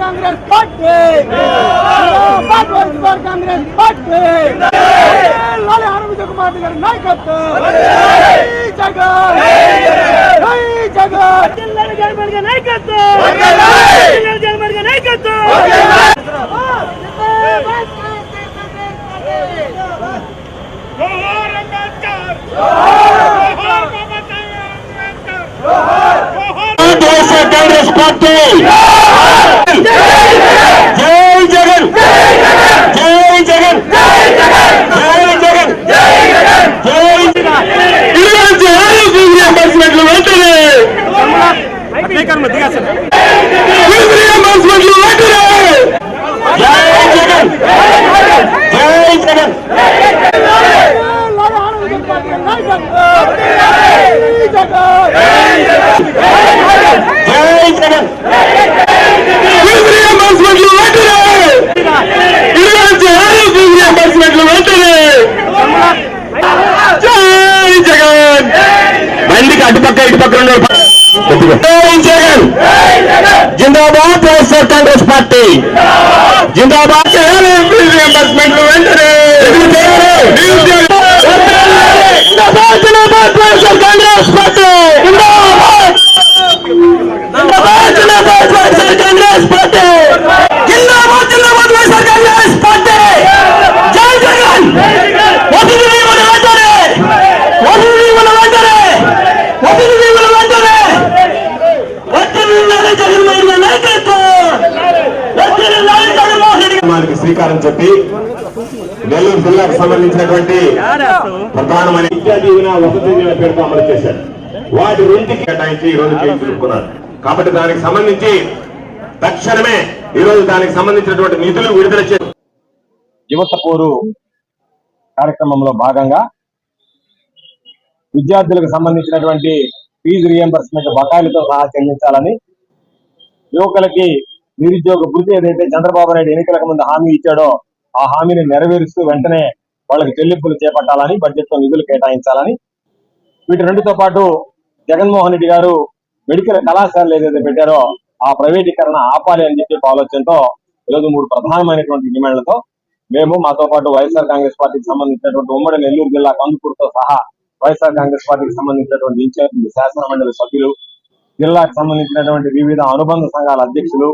Congress party జిందాబాద్ YSR Congress party లాలి ఆనంద్ కుమార్ గారి నాయకత్వం జగన్ జై జగన్ జిల్లాల జగన్మోహన్ గారి నాయకత్వం జిల్లాల జగన్మోహన్ గారి నాయకత్వం జోహార్ అంబేద్కర్ కాంగ్రెస్ పార్టీ జై జగన్! జై జగన్! జై జగన్! జై ఇటువంటి వెంటనే! వెంటనే! జై జగన్! జై జగన్ జగన్! జై జగన్! జై జగన్! బండికి అటుపక్క ఇటుపక్క రెండు జగన్! జిందాబాద్ వైఎస్ఆర్ కాంగ్రెస్ పార్టీ! జిందాబాద్ రియంబర్స్మెంట్లు వెంటనే! జిందాబాద్ వైఎస్ఆర్ కాంగ్రెస్ పార్టీ జిందాబాద్ జిందాబాద్ జిందాబాద్ వైఎస్ఆర్ కాంగ్రెస్ పార్టీ జిందాబాద్ జిందాబాద్ వైఎస్ఆర్ కాంగ్రెస్ పార్టీ జై జగన్ వసతి దీవుల వెంటనే వసతి దీవుల వెంటనే వసతి దీవుల వెంటనే వర్తమాన జగన్మోహన్ రెడ్డి నాయకత్వం వర్తమాన జగన్మోహన్ రెడ్డి కార్యక్రమానికి శ్రీకారం చుట్టి నెల్లూరు జిల్లాకు సంబంధించినటువంటి ప్రధానమైన విద్యా దీవెన వసతి దీవెన పేరుతో అమలు చేశారు. వాటి రెండుకి కేటాయించి ఈ రోజు చేయించుకున్నారు కాబట్టి దానికి సంబంధించి తక్షణమే ఈ రోజు దానికి సంబంధించినటువంటి నిధులు విడుదల చేసి యువత పోరు కార్యక్రమంలో భాగంగా విద్యార్థులకు సంబంధించినటువంటి ఫీజు రియంబర్స్మెంట్ బకాయిలతో సహా చెల్లించాలని యువకులకి నిరుద్యోగ భృతి ఏదైతే చంద్రబాబు నాయుడు ఎన్నికలకు ముందు హామీ ఇచ్చాడో ఆ హామీని నెరవేరుస్తూ వెంటనే వాళ్ళకి చెల్లింపులు చేపట్టాలని బడ్జెట్లో నిధులు కేటాయించాలని. వీటి రెండుతో పాటు జగన్మోహన్ రెడ్డి గారు మెడికల్ కళాశాలలు ఏదైతే పెట్టారో ఆ ప్రైవేటీకరణ ఆపాలి అని చెప్పి ఆలోచనతో ఈరోజు మూడు ప్రధానమైనటువంటి డిమాండ్లతో మేము మాతో పాటు వైఎస్ఆర్ కాంగ్రెస్ పార్టీకి సంబంధించినటువంటి ఉమ్మడి నెల్లూరు జిల్లా కందుకూరుతో సహా వైఎస్ఆర్ కాంగ్రెస్ పార్టీకి సంబంధించినటువంటి ఇన్ఛార్జ్ శాసన మండలి సభ్యులు జిల్లాకు సంబంధించినటువంటి వివిధ అనుబంధ సంఘాల అధ్యక్షులు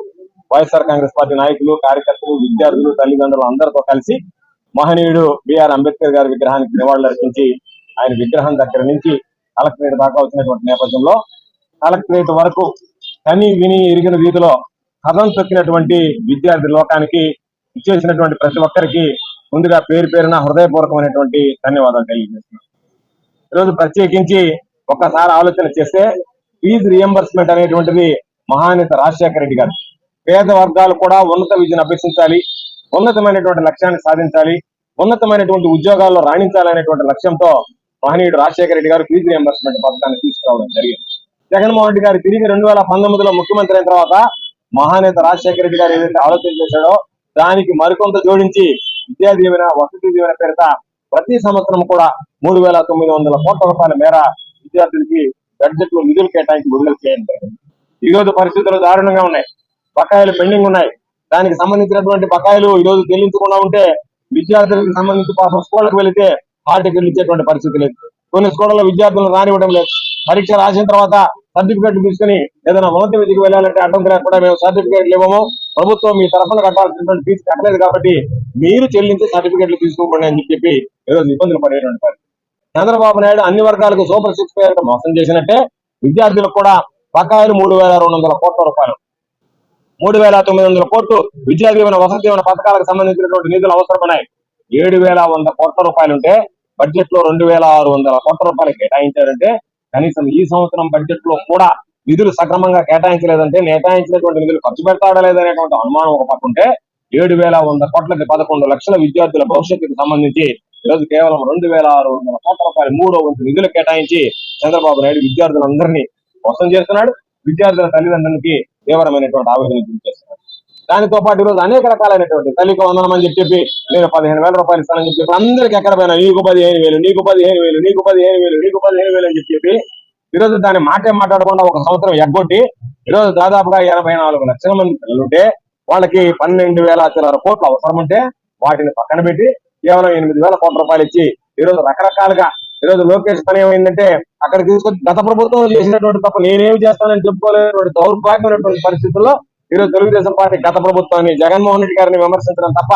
వైఎస్ఆర్ కాంగ్రెస్ పార్టీ నాయకులు కార్యకర్తలు విద్యార్థులు తల్లిదండ్రులు అందరితో కలిసి మహనీయుడు బిఆర్ అంబేద్కర్ గారి విగ్రహానికి నివాళులర్పించి ఆయన విగ్రహం దగ్గర నుంచి కలెక్టరేట్ దాకా వచ్చినటువంటి నేపథ్యంలో కలెక్టరేట్ వరకు కని విని ఇరిగిన వీధిలో కథం తొక్కినటువంటి విద్యార్థి లోకానికి ఇచ్చేసినటువంటి ప్రతి ఒక్కరికి ముందుగా పేరు పేరున హృదయపూర్వకమైనటువంటి ధన్యవాదాలు తెలియజేస్తున్నాం ఈరోజు ప్రత్యేకించి ఒక్కసారి ఆలోచన చేస్తే ఫీజు రియంబర్స్మెంట్ అనేటువంటిది మహానేత రాజశేఖర రెడ్డి గారు పేద వర్గాలు కూడా ఉన్నత విద్యను అభ్యసించాలి. ఉన్నతమైనటువంటి లక్ష్యాన్ని సాధించాలి ఉన్నతమైనటువంటి ఉద్యోగాల్లో రాణించాలనేటువంటి లక్ష్యంతో మహనీయుడు రాజశేఖర రెడ్డి గారు ఫీజు రియంబర్స్మెంట్ పథకాన్ని తీసుకురావడం జరిగింది. జగన్మోహన్ రెడ్డి గారు తిరిగి రెండు వేల పంతొమ్మిదిలో ముఖ్యమంత్రి అయిన తర్వాత మహానేత రాజశేఖర రెడ్డి గారు ఏదైతే ఆలోచన చేశాడో దానికి మరికొంత జోడించి విద్యా దీవెన వసతి దీవెన పేరిట ప్రతి సంవత్సరం కూడా మూడు వేల తొమ్మిది వందల కోట్ల రూపాయల మేర విద్యార్థులకి బడ్జెట్లో నిధులు కేటాయించి విడుదల చేయండి ఈ రోజు పరిస్థితులు దారుణంగా ఉన్నాయి. బకాయిలు పెండింగ్ ఉన్నాయి. దానికి సంబంధించినటువంటి బకాయిలు ఈ రోజు చెల్లించకుండా ఉంటే విద్యార్థులకు సంబంధించి పాపం స్కూళ్ళకి వెళితే హాల్ టికెట్లు ఇచ్చేటువంటి పరిస్థితి లేదు. కొన్ని స్కూళ్ళలో విద్యార్థులను రానివ్వడం లేదు. పరీక్ష రాసిన తర్వాత సర్టిఫికేట్ తీసుకుని ఏదైనా ఉన్నత విద్యకు వెళ్ళాలంటే అడ్డం లేకుండా మేము సర్టిఫికేట్లు ఇవ్వము. ప్రభుత్వం మీ తరఫున కట్టాల్సినటువంటి ఫీజు కట్టలేదు కాబట్టి మీరు చెల్లించే సర్టిఫికేట్లు తీసుకోకండి అని చెప్పి ఈరోజు ఇబ్బందులు పడేటువంటి పరిస్థితి. చంద్రబాబు నాయుడు అన్ని వర్గాలకు సూపర్ సిక్స్ పేరు మోసం చేసినట్టే విద్యార్థులకు కూడా బకాయిలు మూడు వేల రెండు వందల కోట్ల రూపాయలు మూడు వేల తొమ్మిది వందల కోట్లు విద్యా దీవెన వసతి దీవెన పథకాలకు సంబంధించినటువంటి నిధులు అవసరమన్నాయి ఏడు వేల వంద కోట్ల రూపాయలు ఉంటే బడ్జెట్లో రెండు వేల ఆరు వందల కోట్ల రూపాయలు కేటాయించారంటే కనీసం ఈ సంవత్సరం బడ్జెట్లో కూడా నిధులు సక్రమంగా కేటాయించలేదంటే కేటాయించినటువంటి నిధులు ఖర్చు పెడతాడా లేదనేటువంటి అనుమానం ఒక పక్క ఉంటే ఏడు వేల వంద కోట్లకి పదకొండు లక్షల విద్యార్థుల భవిష్యత్తుకు సంబంధించి ఈరోజు కేవలం రెండు వేల ఆరు వందల కోట్ల రూపాయలు మూడో వంతు నిధులు కేటాయించి చంద్రబాబు నాయుడు విద్యార్థులందరినీ మోసం చేస్తున్నాడు. విద్యార్థుల తల్లిదండ్రులకి తీవ్రమైనటువంటి ఆవేదన చేస్తున్నారు. దానితో పాటు ఈరోజు అనేక రకాలైనటువంటి తల్లికి వందనం అని చెప్పి నేను పదిహేను వేల రూపాయలు ఇస్తానని చెప్పి అందరికి ఎక్కడ పోయినా నీకు పదిహేను వేలు నీకు పదిహేను వేలు నీకు పదిహేను వేలు నీకు పదిహేను వేలు అని చెప్పి ఈరోజు దాన్ని మాటే మాట్లాడకుండా ఒక సంవత్సరం ఎగ్గొట్టి ఈరోజు దాదాపుగా ఎనభై నాలుగు లక్షల మంది పిల్లలుంటే వాళ్ళకి పన్నెండు వేల చిల్లర కోట్లు అవసరం ఉంటే వాటిని పక్కన పెట్టి కేవలం ఎనిమిది వేల కోట్ల రూపాయలు ఇచ్చి ఈరోజు రకరకాలుగా ఈరోజు లోకేష్ పని ఏమైందంటే అక్కడ తీసుకొచ్చి గత ప్రభుత్వం చేసినటువంటి తప్ప నేనేమి చేస్తానని చెప్పుకోలేనటువంటి దౌర్భాగ్యమైనటువంటి పరిస్థితుల్లో ఈరోజు తెలుగుదేశం పార్టీ గత ప్రభుత్వాన్ని జగన్మోహన్ రెడ్డి గారిని విమర్శించడం తప్ప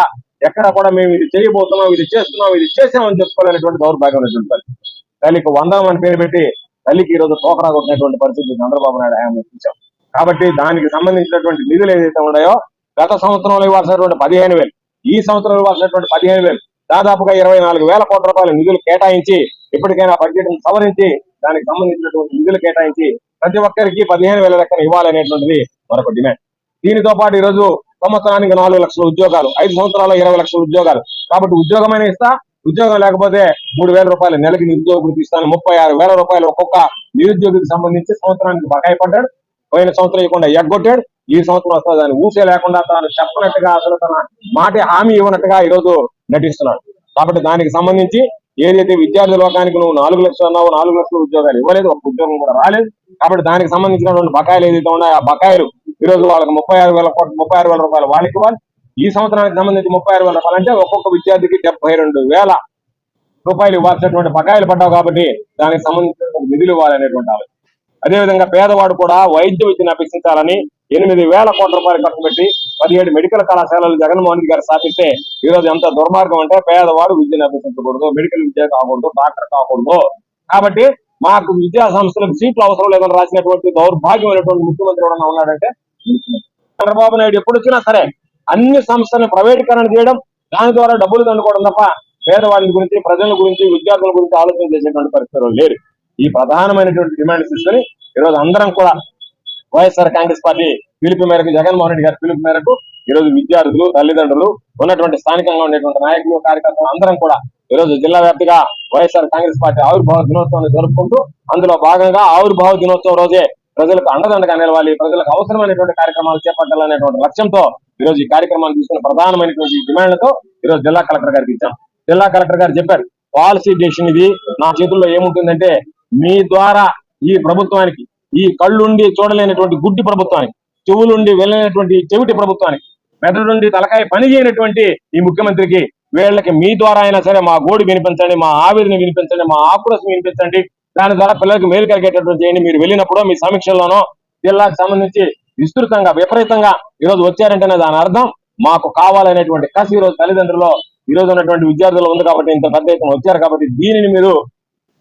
ఎక్కడ కూడా మేము ఇది చేయబోతున్నాం ఇది చేస్తున్నాం ఇది చేసామని చెప్పుకోలేనటువంటి దౌర్భాగ్యమైనటువంటి పరిస్థితి. తల్లికి వందాం అని పేరు పెట్టి తల్లికి ఈ రోజు తోకరా కొట్టినటువంటి పరిస్థితి చంద్రబాబు నాయుడు ఆయన చూసాం కాబట్టి దానికి సంబంధించినటువంటి నిధులు ఏదైతే ఉన్నాయో గత సంవత్సరంలో ఇవ్వాల్సినటువంటి పదిహేను వేలు ఈ సంవత్సరం ఇవ్వాల్సినటువంటి పదిహేను వేలు దాదాపుగా ఇరవై నాలుగు వేల కోట్ల రూపాయల నిధులు కేటాయించి ఇప్పటికైనా బడ్జెట్ సవరించి దానికి సంబంధించినటువంటి నిధులు కేటాయించి ప్రతి ఒక్కరికి పదిహేను వేల లెక్కన ఇవ్వాలనేటువంటిది మరొక డిమాండ్ దీనితో పాటు ఈ రోజు సంవత్సరానికి నాలుగు లక్షల ఉద్యోగాలు ఐదు సంవత్సరాల ఇరవై లక్షల ఉద్యోగాలు. కాబట్టి ఉద్యోగమైన ఇస్తా ఉద్యోగం లేకపోతే మూడు వేల రూపాయలు నెలకి నిరుద్యోగులకు ఇస్తాను. ముప్పై ఆరు వేల రూపాయలు ఒక్కొక్క నిరుద్యోగికి సంబంధించి సంవత్సరానికి బకాయి పడ్డాడు. పోయిన సంవత్సరం ఇవ్వకుండా ఎగ్గొట్టాడు. ఈ సంవత్సరం వస్తుంది దాన్ని ఊసే లేకుండా తాను చెప్పనట్టుగా అసలు తన మాట హామీ ఇవ్వనట్టుగా ఈ రోజు నటిస్తున్నాడు. కాబట్టి దానికి సంబంధించి ఏదైతే విద్యార్థి లోకానికి నువ్వు నాలుగు లక్షలు అన్నావు నాలుగు లక్షల ఉద్యోగాలు ఇవ్వలేదు ఒక ఉద్యోగం కూడా రాలేదు. కాబట్టి దానికి సంబంధించినటువంటి బకాయిలు ఏదైతే ఉన్నాయో ఆ బకాయిలు ఈ రోజు వాళ్ళకి ముప్పై ఆరు వేల కోట్ల ముప్పై ఆరు వేల రూపాయలు వాళ్ళకి ఇవ్వాలి. ఈ సంవత్సరానికి సంబంధించి ముప్పై ఆరు వేల రూపాయలు అంటే ఒక్కొక్క విద్యార్థికి డెబ్బై రెండు వేల రూపాయలు ఇవ్వాల్సినటువంటి బకాయిలు పడ్డావు కాబట్టి దానికి సంబంధించిన నిధులు ఇవ్వాలనేటువంటి ఆలోచన. అదేవిధంగా పేదవాడు కూడా వైద్య విద్యను అభ్యసించాలని ఎనిమిది వేల కోట్ల రూపాయలు ఖర్చు పెట్టి పదిహేడు మెడికల్ కళాశాలలు జగన్మోహన్ రెడ్డి గారు స్థాపిస్తే ఈ రోజు ఎంత దుర్మార్గం అంటే పేదవాడు విద్యను అభ్యసించకూడదు మెడికల్ విద్య కాకూడదు డాక్టర్ కాకూడదు. కాబట్టి మాకు విద్యా సంస్థలకు సీట్లు అవసరం లేదని రాసినటువంటి దౌర్భాగ్యమైనటువంటి ముఖ్యమంత్రి ఎవరన్నా ఉన్నాడంటే చంద్రబాబు నాయుడు. ఎప్పుడు వచ్చినా సరే అన్ని సంస్థలను ప్రైవేటీకరణ చేయడం దాని ద్వారా డబ్బులు దండుకోవడం తప్ప పేదవాళ్ళ గురించి ప్రజల గురించి విద్యార్థుల గురించి ఆలోచన చేసేటువంటి పరిస్థితులు లేరు. ఈ ప్రధానమైనటువంటి డిమాండ్ తీసుకొని ఈరోజు అందరం కూడా వైఎస్ఆర్ కాంగ్రెస్ పార్టీ పిలుపు మేరకు జగన్మోహన్ రెడ్డి గారి పిలుపు మేరకు ఈ రోజు విద్యార్థులు తల్లిదండ్రులు ఉన్నటువంటి స్థానికంగా ఉండేటువంటి నాయకులు కార్యకర్తలు అందరం కూడా ఈ రోజు జిల్లా వ్యాప్తిగా వైఎస్ఆర్ కాంగ్రెస్ పార్టీ ఆవిర్భావ దినోత్సవాన్ని జరుపుకుంటూ అందులో భాగంగా ఆవిర్భావ దినోత్సవం రోజే ప్రజలకు అండదండగా నిలవాలి ప్రజలకు అవసరమైనటువంటి కార్యక్రమాలు చేపట్టాలనేటువంటి లక్ష్యంతో ఈ రోజు ఈ కార్యక్రమాన్ని తీసుకున్న ప్రధానమైనటువంటి డిమాండ్లతో ఈ రోజు జిల్లా కలెక్టర్ గారికి ఇచ్చాం. జిల్లా కలెక్టర్ గారు చెప్పారు పాలసీ డెసిషన్ ఇది నా చేతుల్లో ఏముంటుందంటే మీ ద్వారా ఈ ప్రభుత్వానికి ఈ కళ్ళుండి చూడలేనటువంటి గుడ్డి ప్రభుత్వానికి చెవులుండి వెళ్ళలేనటువంటి చెవిటి ప్రభుత్వానికి మెదడుండి తలకాయ పని చేయనటువంటి ఈ ముఖ్యమంత్రికి వీళ్ళకి మీ ద్వారా అయినా సరే మా గోడు వినిపించండి మా ఆవేదన వినిపించండి మా ఆక్రోశం వినిపించండి దాని ద్వారా పిల్లలకు మేలు కలిగేటటువంటి చేయండి. మీరు వెళ్ళినప్పుడు మీ సమీక్షల్లోనో జిల్లాకు సంబంధించి విస్తృతంగా విపరీతంగా ఈ రోజు వచ్చారంటేనే దాని అర్థం మాకు కావాలనేటువంటి కసి ఈరోజు రోజు తల్లిదండ్రులు ఈ ఉన్నటువంటి విద్యార్థులు ఉంది కాబట్టి ఇంత పెద్ద వచ్చారు కాబట్టి దీనిని మీరు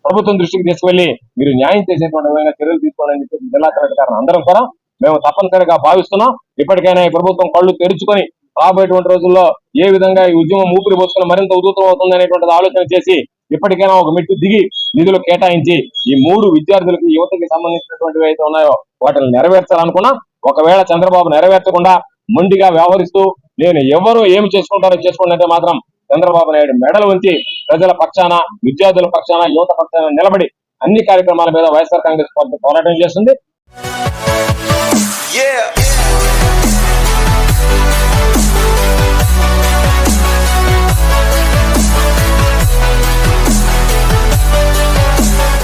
ప్రభుత్వం దృష్టికి తీసుకువెళ్ళి మీరు న్యాయం చేసేటువంటి చర్యలు తీసుకోవాలని చెప్పి జిల్లా కలెక్టర్ గారిని అందరం కూడా మేము తప్పనిసరిగా భావిస్తున్నాం. ఇప్పటికైనా ఈ ప్రభుత్వం కళ్ళు తెరుచుకొని రాబోయేటువంటి రోజుల్లో ఏ విధంగా ఈ ఉద్యమం ఊపిరి పోసుకుని మరింత ఉధృతం అవుతుంది అనేటువంటిది ఆలోచన చేసి ఇప్పటికైనా ఒక మెట్టు దిగి నిధులు కేటాయించి ఈ మూడు విద్యార్థులకి యువతకి సంబంధించినటువంటివి అయితే ఉన్నాయో వాటిని నెరవేర్చాలనుకున్నా ఒకవేళ చంద్రబాబు నెరవేర్చకుండా మొండిగా వ్యవహరిస్తూ నేను ఎవరు ఏమి చేసుకుంటారో చేసుకుంటే మాత్రం చంద్రబాబు నాయుడు మెడలు ఉంచి ప్రజల పక్షాన విద్యార్థుల పక్షాన యువత పక్షాన నిలబడి అన్ని కార్యక్రమాల మీద వైఎస్ఆర్ కాంగ్రెస్ పార్టీ పోరాటం చేస్తుంది.